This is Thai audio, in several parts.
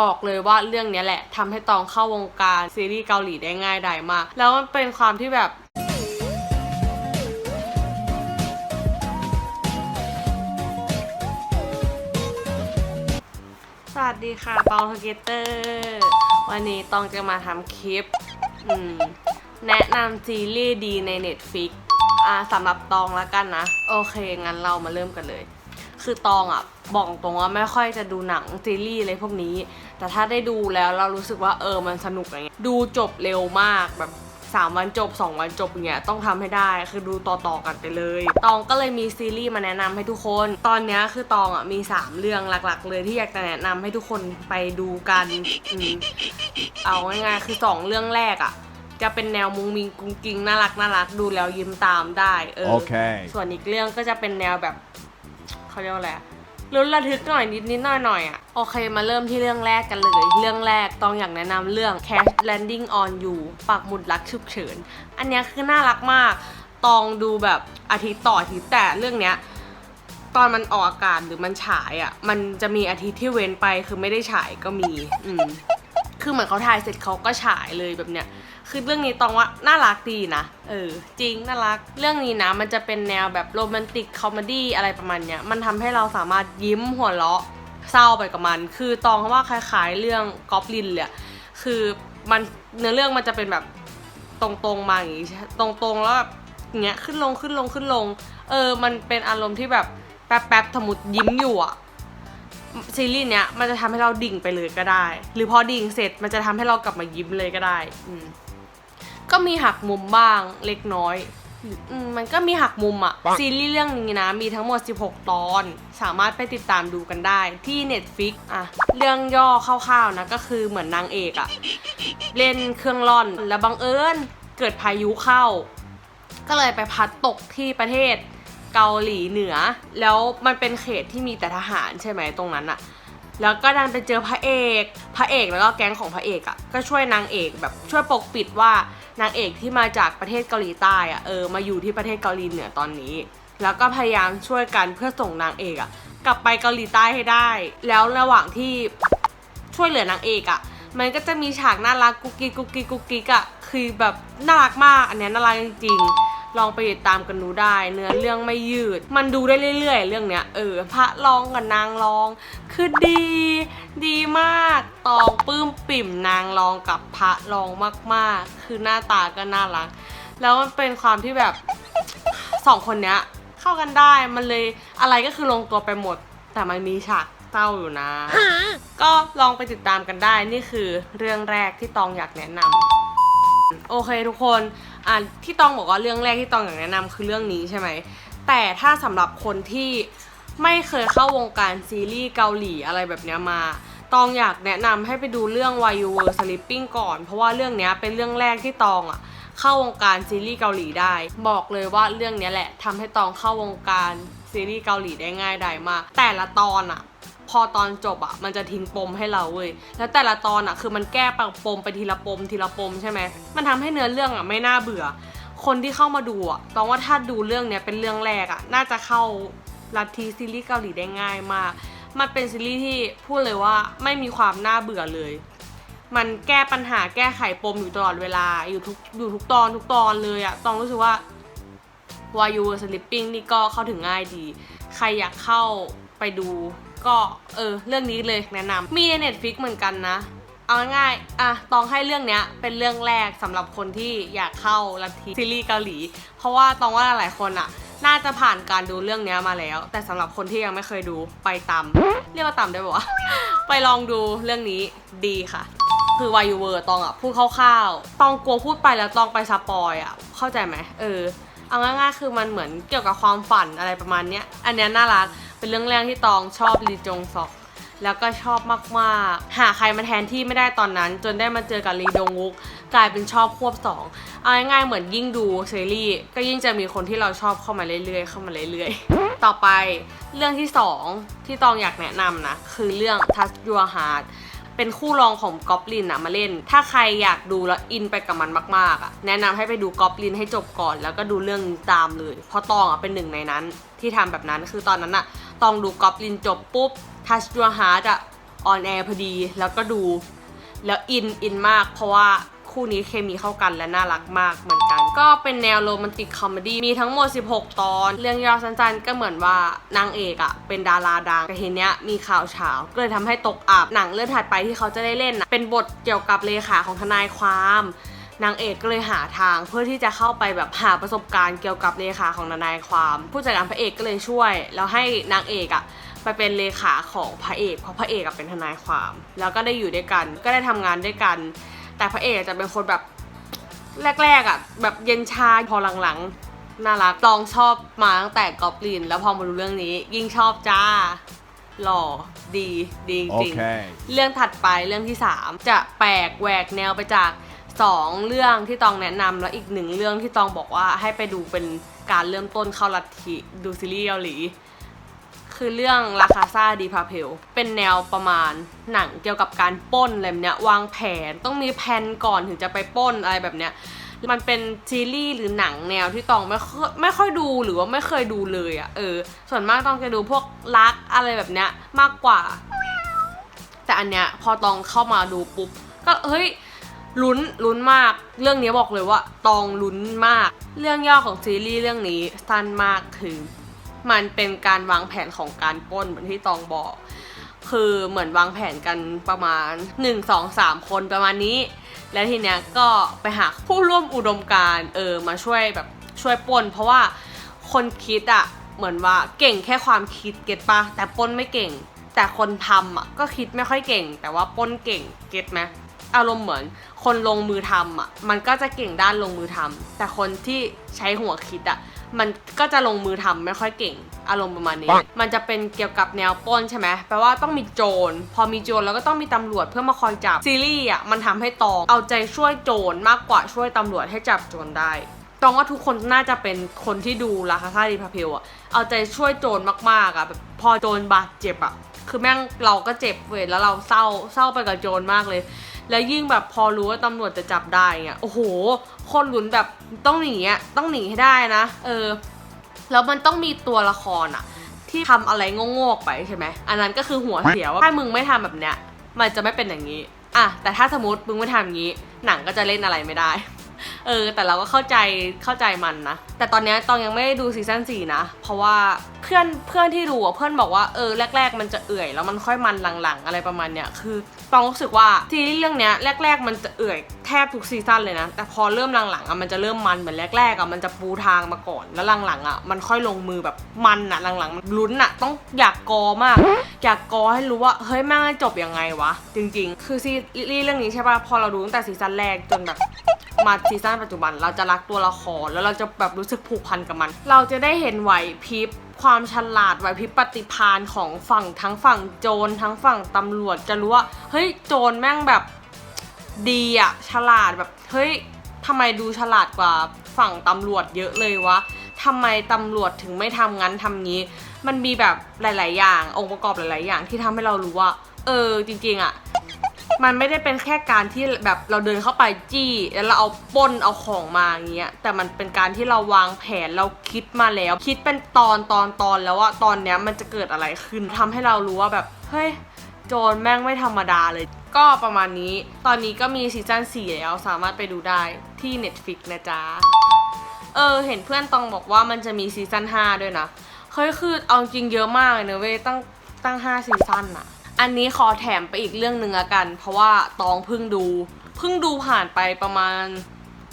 บอกเลยว่าเรื่องนี้แหละทำให้ตองเข้าวงการซีรีส์เกาหลีได้ง่ายดายมาก แล้วมันเป็นความที่แบบสวัสดีค่ะตองทเกเตอร์ วันนี้ตองจะมาทำคลิป แนะนำซีรีส์ดีใน Netflix อ่าสำหรับตองแล้วกันนะ โอเค งั้นเรามาเริ่มกันเลย คือตองอะบอกตรงว่าไม่ค่อยจะดูหนังซีรีส์อะไรพวกนี้ แต่ถ้าได้ดูแล้วเรารู้สึกว่าเออมันสนุกอย่างเงี้ยดูจบเร็วมากแบบ3วันจบ 2 วันจบอย่างเงี้ยต้องทำให้ได้คือดูต่อๆกันไปเลย ตองก็เลยมีซีรีส์มาแนะนำให้ทุกคน ตอนเนี้ยคือตองอะมี 3 เรื่องหลักๆ เลยที่อยากจะแนะนำให้ทุกคนไปดูกันอืมเอาง่ายๆคือ 2 เรื่องแรกอะ จะเป็นแนวมุงมิงกุ้งกิ้งน่ารักน่ารักดูแล้วยิ้มตามได้เออ Okay. ส่วนอีกเรื่องก็จะเป็นแนวแบบ เขาเรียกว่าอะไรลุ้นระทึกหน่อยนิดนิดหน่อยหน่อยอะโอเคมาเริ่มที่เรื่องแรกกันเลย เรื่องแรกต้องอยากแนะนำเรื่อง Cash Landing on You ปักหมุดรักฉุกเฉิน อันเนี้ยคือน่ารักมาก ตองดูแบบอาทิตย์ต่ออาทิตย์แต่เรื่องเนี้ยตอนมันออกอากาศหรือมันฉายอะมันจะมีอาทิตย์ที่เว้นไปคือไม่ได้ฉายก็มี อืมคือเหมือนเขาถ่ายเสร็จเขาก็ฉายเลยแบบเนี้ย คือเรื่องนี้ตองว่าน่ารักดีนะ เออ จริงน่ารัก เรื่องนี้นะมันจะเป็นแนวแบบโรแมนติกคอมเมดี้อะไรประมาณเนี้ย มันทำให้เราสามารถยิ้มหัวเราะเศร้าไปกับมัน คือตองว่าคล้ายๆ เรื่องกอบลินเลยคือมันเนื้อเรื่องมันจะเป็นแบบตรงๆมาอย่างงี้ตรงๆแล้วแบบอย่างเงี้ยขึ้นลงขึ้นลงขึ้นลง เออ มันเป็นอารมณ์ที่แบบแป๊บๆสมมติยิ้มอยู่อะซีรีส์เนี้ยมันจะทำให้เราดิ่งไปเลยก็ได้ หรือพอดิ่งเสร็จมันจะทำให้เรากลับมายิ้มเลยก็ได้ อืม ก็มีหักมุมบ้างเล็กน้อยอืมมันก็มีหักมุมอะซีรีส์เรื่องนี้นะ มีทั้งหมด 16 ตอน สามารถไปติดตามดูกันได้ที่ Netflix อะเรื่องย่อคร่าวๆนะ ก็คือเหมือนนางเอกอะเล่นเครื่องร่อน แล้วบังเอิญเกิดพายุเข้า ก็เลยไปพัดตกที่ประเทศเกาหลีเหนือ แล้วมันเป็นเขตที่มีแต่ทหารใช่ไหมตรงนั้นอะ แล้วก็ดันไปเจอพระเอก พระเอกแล้วก็แก๊งของพระเอกอะก็ช่วยนางเอกแบบช่วยปกปิดว่านางเอกที่มาจากประเทศเกาหลีใต้อะเออมาอยู่ที่ประเทศเกาหลีเหนือตอนนี้ แล้วก็พยายามช่วยกันเพื่อส่งนางเอกอะกลับไปเกาหลีใต้ให้ได้ แล้วระหว่างที่ช่วยเหลือนางเอกอะ่ะมันก็จะมีฉากน่ารักกุ๊กกิ๊กกุ๊กกิ๊กกุ๊กกิ๊กอะ่ะคือแบบน่ารักมากอันเนี้ยน่ารักจริงๆ ลองไปติดตามกันดูได้ เนื้อเรื่องไม่ยืด มันดูได้เรื่อย ๆ เรื่องเนี้ยเออพระรองกับนางรอง คือดี ดีมากตองปื้มปิ่มนางรองกับพระรองมากๆ คือหน้าตาก็น่ารัก แล้วมันเป็นความที่แบบสองคนเนี้ยเข้ากันได้มันเลยอะไรก็คือลงตัวไปหมด แต่มันมีฉากเศร้าอยู่นะ ก็ลองไปติดตามกันได้นี่คือเรื่องแรกที่ตองอยากแนะนำโอเคทุกคน อะที่ตองบอกว่าเรื่องแรกที่ตองอยากแนะนำคือเรื่องนี้ใช่ไหม แต่ถ้าสำหรับคนที่ไม่เคยเข้าวงการซีรีส์เกาหลีอะไรแบบนี้มา ตองอยากแนะนำให้ไปดูเรื่อง Why You Were Sleeping ก่อน เพราะว่าเรื่องนี้เป็นเรื่องแรกที่ตองอะเข้าวงการซีรีส์เกาหลีได้ บอกเลยว่าเรื่องนี้แหละทำให้ตองเข้าวงการซีรีส์เกาหลีได้ง่ายไดายมากแต่ละตอนอะ พอตอนจบอะมันจะทิ้งปมให้เราเว้ยแล้วแต่ละตอนอะคือมันแก้ปังปมไปทีละปมทีละปมใช่ไหมมันทำให้เนื้อเรื่องอะไม่น่าเบื่อ คนที่เข้ามาดูอะต้องว่าถ้าดูเรื่องเนี้ยเป็นเรื่องแรกอะน่าจะเข้าลัทธิซีรีส์เกาหลีได้ง่ายมาก มันเป็นซีรีส์ที่พูดเลยว่าไม่มีความน่าเบื่อเลย มันแก้ปัญหาแก้ไขปมอยู่ตลอดเวลา อยู่ทุกอยู่ทุกตอนทุกตอนเลยอะต้องรู้สึกว่าวายูสลิปปิ้งนี่ก็เข้าถึงง่ายดี ใครอยากเข้าไปดูก็เออเรื่องนี้เลยแนะนำมีใน Netflix เหมือนกันนะ เอาง่ายๆอะตองให้เรื่องเนี้ยเป็นเรื่องแรกสำหรับคนที่อยากเข้าลัทธิซีรีส์เกาหลี เพราะว่าตองว่าหลายๆคนอะน่าจะผ่านการดูเรื่องเนี้ยมาแล้ว แต่สำหรับคนที่ยังไม่เคยดูไปตามเรียกว่าตามได้ปะวะไปลองดูเรื่องนี้ดีค่ะ คือวายูเวอร์ตองอะพูดคร่าวๆตองกลัวพูดไปแล้วตองไปสปอยอะเข้าใจไหมเออเอาง่ายๆคือมันเหมือนเกี่ยวกับความฝันอะไรประมาณเนี้ยอันเนี้ยน่ารัก เป็นเรื่องแรกที่ตองชอบลีจงซอก แล้วก็ชอบมากๆ หาใครมาแทนที่ไม่ได้ตอนนั้น จนได้มาเจอกับลีดงวุกกลายเป็นชอบควบสองเอาง่ายๆเหมือนยิ่งดูซีรีส์ก็ยิ่งจะมีคนที่เราชอบเข้ามาเรื่อยๆเข้ามาเรื่อยๆ ต่อไปเรื่องที่สองที่ตองอยากแนะนำนะ คือเรื่อง Touch Your Heart เป็นคู่รองของกอบลินอะมาเล่น ถ้าใครอยากดูแล้วอินไปกับมันมากๆอะแนะนำให้ไปดูกอบลินให้จบก่อน แล้วก็ดูเรื่องตามเลย เพราะตองอะเป็นหนึ่งในนั้นที่ทำแบบนั้น คือตอนนั้นอะ ต้องดูกอบลินจบปุ๊บ Touch Your Heart อะออนแอร์พอดีแล้วก็ดู แล้วอินอินมาก เพราะว่าคู่นี้เคมีเข้ากันและน่ารักมากเหมือนกัน ก็เป็นแนวโรแมนติกคอมเมดี้มีทั้งหมด 16 ตอน เรื่องย่อสั้นๆก็เหมือนว่านางเอกอะเป็นดาราดังแต่ทีเนี้ยมีข่าวเช้าก็เลยทำให้ตกอับหนังเรื่องถัดไปที่เขาจะได้เล่นนะเป็นบทเกี่ยวกับเลขาของทนายความ นางเอกก็เลยหาทางเพื่อที่จะเข้าไปแบบหาประสบการณ์เกี่ยวกับเลขาของทนายความ ผู้จัดการพระเอกก็เลยช่วย แล้วให้นางเอกอะไปเป็นเลขาของพระเอกเพราะพระเอกอะเป็นทนายความ แล้วก็ได้อยู่ด้วยกัน ก็ได้ทำงานด้วยกัน แต่พระเอกจะเป็นคนแบบแรกๆอะแบบเย็นชาพอหลังๆน่ารักตองชอบมาตั้งแต่กอบลิน แล้วพอมาดูเรื่องนี้ ยิ่งชอบจ้าหล่อดีดีจริงๆ Okay. เรื่องถัดไปเรื่องที่ 3 จะแปลกแหวกแนวไปจาก 2 เรื่องที่ตองแนะนำแล้วอีกหนึ่งเรื่องที่ตองบอกว่าให้ไปดูเป็นการเริ่มต้นเข้าลัทธิดูซีรีส์เกาหลี คือเรื่องลาคาซาดีพาเพลเป็นแนวประมาณหนังเกี่ยวกับการป้นอะไรแบบเนี้ยวางแผนต้องมีแผนก่อนถึงจะไปป้นอะไรแบบเนี้ยมันเป็นซีรีส์หรือหนังแนวที่ตองไม่ค่อยไม่ค่อยดูหรือว่าไม่เคยดูเลยอะ่ะเออ ส่วนมากตองจะดูพวกรักอะไรแบบเนี้ยมากกว่า แต่อันเนี้ยพอตองเข้ามาดูปุ๊บก็เฮ้ย ลุ้นลุ้นมาก เรื่องนี้บอกเลยว่าตองลุ้นมาก เรื่องย่อของซีรีส์เรื่องนี้สั้นมากคือ มันเป็นการวางแผนของการปล้นเหมือนที่ตองบอก คือเหมือนวางแผนกันประมาณ 1 2 3 คนประมาณนี้ แล้วทีเนี้ยก็ไปหาผู้ร่วมอุดมการเออมาช่วยแบบช่วยปล้น เพราะว่าคนคิดอะเหมือนว่าเก่งแค่ความคิดเก็ตปะแต่ปล้นไม่เก่ง แต่คนทำอะก็คิดไม่ค่อยเก่ง แต่ว่าปล้นเก่งเก็ตไหม อารมณ์เหมือน คนลงมือทำอะมันก็จะเก่งด้านลงมือทำแต่คนที่ใช้หัวคิดอะมันก็จะลงมือทำไม่ค่อยเก่งอารมณ์ประมาณนี้ปังมันจะเป็นเกี่ยวกับแนวปล้นใช่ไหมแปลว่าต้องมีโจร พอมีโจรแล้วก็ต้องมีตำรวจเพื่อมาคอยจับซีรีส์อะมันทำให้ตองเอาใจช่วยโจรมากกว่าช่วยตำรวจให้จับโจรได้ตองว่าทุกคนน่าจะเป็นคนที่ดูราคาซาดีพาเพลอะเอาใจช่วยโจรมากๆอะแบบพอโจรบาดเจ็บอะคือแม่งเราก็เจ็บเว้ยแล้วเราเศร้าเศร้าไปกับโจรมากเลย แล้วยิ่งแบบพอรู้ว่าตำรวจจะจับได้เงี้ยโอ้โห คนลุ้นแบบต้องหนีอะต้องหนีให้ได้นะ เออ แล้วมันต้องมีตัวละครอะที่ทำอะไรโง่ๆไปใช่ไหมอันนั้นก็คือหัวเสียว่าถ้ามึงไม่ทำแบบเนี้ยมันจะไม่เป็นอย่างนี้อะแต่ถ้าสมมติมึงไม่ทำอย่างนี้ หนังก็จะเล่นอะไรไม่ได้เออแต่เราก็เข้าใจเข้าใจมันนะ แต่ตอนเนี้ยตองยังไม่ได้ดูซีซั่นสี่นะ เพราะว่าเพื่อนเพื่อนที่ดูอะเพื่อนบอกว่าเออแรก ๆ มันจะเอื่อยแล้วมันค่อยมันหลังๆ อะไรประมาณเนี้ยคือ ตองรู้สึกว่าซีรีส์เรื่องเนี้ยแรก ๆ มันจะเอื่อยแทบทุกซีซั่นเลยนะ แต่พอเริ่มหลังๆอะมันจะเริ่มมันเหมือนแรกๆอะมันจะปูทางมาก่อน แล้วหลังๆอะมันค่อยลงมือแบบมันอะหลังๆมันลุ้นอะต้องอยากกอมาก อยากกอให้รู้ว่าเฮ้ยแม่งจะจบยังไงวะ จริง ๆ คือซีรีส์เรื่องนี้ใช่ป่ะพอเราดูตั้งแต่ซีซั่นแรกจนแบบมาซีซั่นปัจจุบันเราจะรักตัวละครแล้วเราจะแบบรู้สึกผูกพันกับมัน เราจะได้เห็นไหวพริบ ความฉลาดไหวพริบปฏิภาณของฝั่งทั้งฝั่งโจรทั้งฝั่งตำรวจจะรู้ว่าเฮ้ยโจรแม่งแบบดีอะฉลาดแบบเฮ้ยทำไมดูฉลาดกว่าฝั่งตำรวจเยอะเลยวะทำไมตำรวจถึงไม่ทำงั้นทำงี้ มันมีแบบหลาย ๆ อย่าง องค์ประกอบหลาย ๆ อย่างที่ทำให้เรารู้ว่า เออจริง ๆอะ มันไม่ได้เป็นแค่การที่แบบเราเดินเข้าไปจี้แล้วเราเอาปล้นเอาของมาอย่างเงี้ยแต่มันเป็นการที่เราวางแผนเราคิดมาแล้ว คิดเป็นตอนตอนตอนแล้วว่าตอนเนี้ยมันจะเกิดอะไรขึ้นทำให้เรารู้ว่าแบบเฮ้ยโจรแม่งไม่ธรรมดาเลย ก็ประมาณนี้ ตอนนี้ก็มีซีซั่น4แล้วสามารถไปดูได้ที่ Netflix นะจ๊ะ เออ เห็นเพื่อนตองบอกว่ามันจะมีซีซั่น5ด้วยนะเฮ้ยคือเอาจริงเยอะมากเลยเนอะเว้ยตั้งตั้ง5ซีซั่นอะ อันนี้ขอแถมไปอีกเรื่องหนึ่งละกัน เพราะว่าตองเพิ่งดูเพิ่งดูผ่านไปประมาณ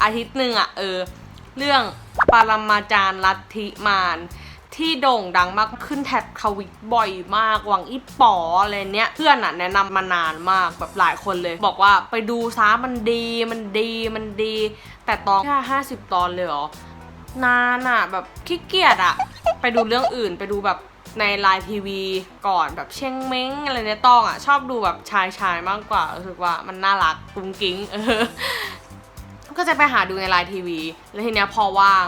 อาทิตย์หนึ่งอะเออ เรื่องปรมาจารย์ลัทธิมารที่โด่งดังมากขึ้นแท็บทวิตบ่อยมาก หวังอีป๋ออะไรเนี้ย เพื่อนอะแนะนำมานานมากแบบหลายคนเลย บอกว่าไปดูซะมันดีมันดีมันดี แต่ตองแค่ห้าสิบตอนเลยเหรอนานอะแบบขี้เกียจอะไปดูเรื่องอื่นไปดูแบบ ในไลน์ทีวีก่อนแบบเชงเม้งอะไรเนี่ยต้องอะชอบดูแบบชายชายมากกว่ารู้สึกว่ามันน่ารักกุ้งกิ้งเออก็จะไปหาดูในไลน์ทีวี แล้วทีเนี้ยพอว่าง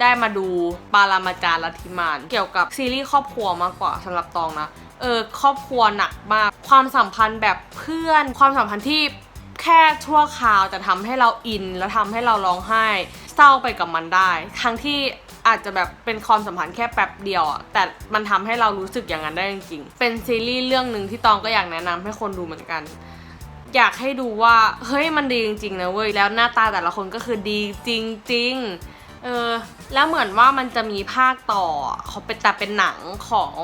ได้มาดูปารามาจารลัทธิมาน เกี่ยวกับซีรีส์ครอบครัวมากกว่าสำหรับตองนะเออครอบครัวหนักมาก ความสัมพันธ์แบบเพื่อน ความสัมพันธ์ที่แค่ชั่วคราวแต่ทำให้เราอิน แล้วทำให้เราร้องไห้ เศร้าไปกับมันได้ ทั้งที่อาจจะแบบเป็นความสัมพันธ์แค่แป๊บเดียวอะแต่มันทำให้เรารู้สึกอย่างนั้นได้จริงๆ เป็นซีรีส์เรื่องหนึ่งที่ตองก็อยากแนะนำให้คนดูเหมือนกัน อยากให้ดูว่าเฮ้ยมันดีจริงๆนะเว้ย แล้วหน้าตาแต่ละคนก็คือดีจริงๆ เออ แล้วเหมือนว่ามันจะมีภาคต่อเขาเป็นแต่เป็นหนังของ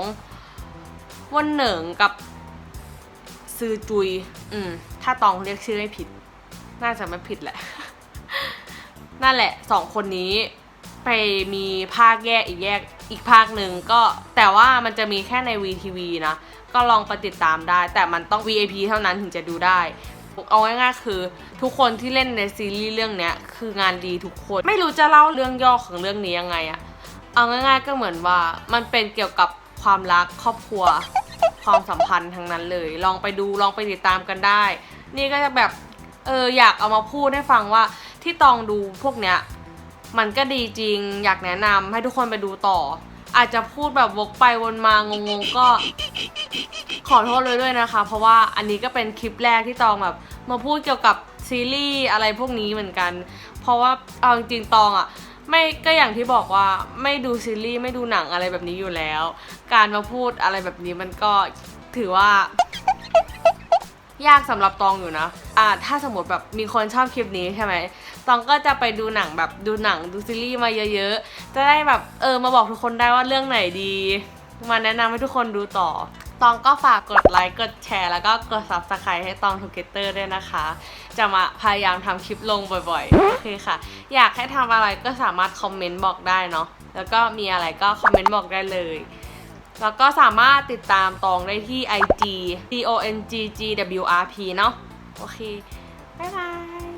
วันเหนิงกับซือจุย อืม ถ้าตองเรียกชื่อไม่ผิด น่าจะไม่ผิดแหละ นั่นแหละสองคนนี้ไปมีภาคแยกอีกแยกอีกภาคหนึ่งก็แต่ว่ามันจะมีแค่ใน VTV นะ ก็ลองไปติดตามได้ แต่มันต้อง VIP เท่านั้นถึงจะดูได้ เอาง่ายๆคือ ทุกคนที่เล่นในซีรีส์เรื่องเนี้ยคืองานดีทุกคน ไม่รู้จะเล่าเรื่องย่อของเรื่องนี้ยังไงอะเอาง่ายๆก็เหมือนว่ามันเป็นเกี่ยวกับความรักครอบครัว ความสัมพันธ์ทั้งนั้นเลย ลองไปดูลองไปติดตามกันได้ นี่ก็จะแบบ อออยากเอามาพูดให้ฟังว่าที่ตองดูพวกเนี้ยมันก็ดีจริง อยากแนะนำให้ทุกคนไปดูต่อ อาจจะพูดแบบวกไปวนมางงๆก็ ขอโทษเลยด้วยนะคะ เพราะว่าอันนี้ก็เป็นคลิปแรกที่ตองแบบมาพูดเกี่ยวกับซีรีส์อะไรพวกนี้เหมือนกัน เพราะว่าเอาจริงๆตองอะ่ะไม่ก็อย่างที่บอกว่าไม่ดูซีรีส์ไม่ดูหนังอะไรแบบนี้อยู่แล้ว การมาพูดอะไรแบบนี้มันก็ถือว่า ยากสำหรับตองอยู่นะ อ่า ถ้าสมมติแบบมีคนชอบคลิปนี้ใช่ไหม ตองก็จะไปดูหนังแบบดูหนังดูซีรีส์มาเยอะๆ จะได้แบบเออมาบอกทุกคนได้ว่าเรื่องไหนดี มาแนะนำให้ทุกคนดูต่อ ตองก็ฝากกดไลค์กดแชร์แล้วก็กด subscribe ให้ตองทูเกเตอร์ด้วยนะคะ จะมาพยายามทำคลิปลงบ่อยๆ โอเคค่ะ อยากให้ทำอะไรก็สามารถคอมเมนต์บอกได้เนาะ แล้วก็มีอะไรก็คอมเมนต์บอกได้เลย แล้วก็สามารถติดตามตองได้ที่ IG D O N G G W R P เนาะโอเค บ๊ายบาย